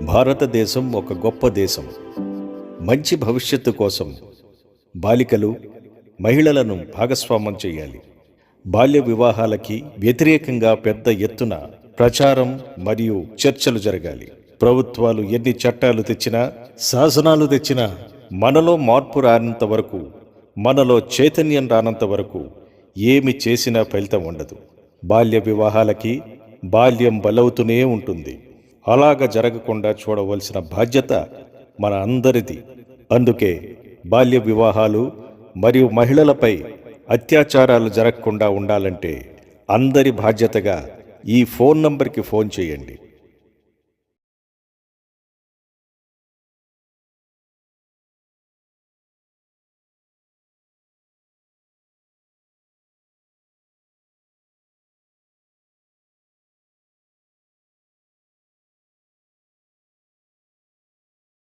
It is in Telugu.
భారతదేశం ఒక గొప్ప దేశం. మంచి భవిష్యత్తు కోసం బాలికలు మహిళలను భాగస్వామ్యం చేయాలి. బాల్య వివాహాలకి వ్యతిరేకంగా పెద్ద ఎత్తున ప్రచారం మరియు చర్చలు జరగాలి. ప్రభుత్వాలు ఎన్ని చట్టాలు తెచ్చినా శాసనాలు తెచ్చినా మనలో మార్పు రానంత వరకు మనలో చైతన్యం రానంత వరకు ఏమి చేసినా ఫలితం ఉండదు. బాల్య వివాహాలకి బాల్యం బలవుతూనే ఉంటుంది. అలాగ జరగకుండా చూడవలసిన బాధ్యత మన అందరిది. అందుకే బాల్య వివాహాలు మరియు మహిళలపై అత్యాచారాలు జరగకుండా ఉండాలంటే అందరి బాధ్యతగా ఈ ఫోన్ నంబర్కి ఫోన్ చేయండి.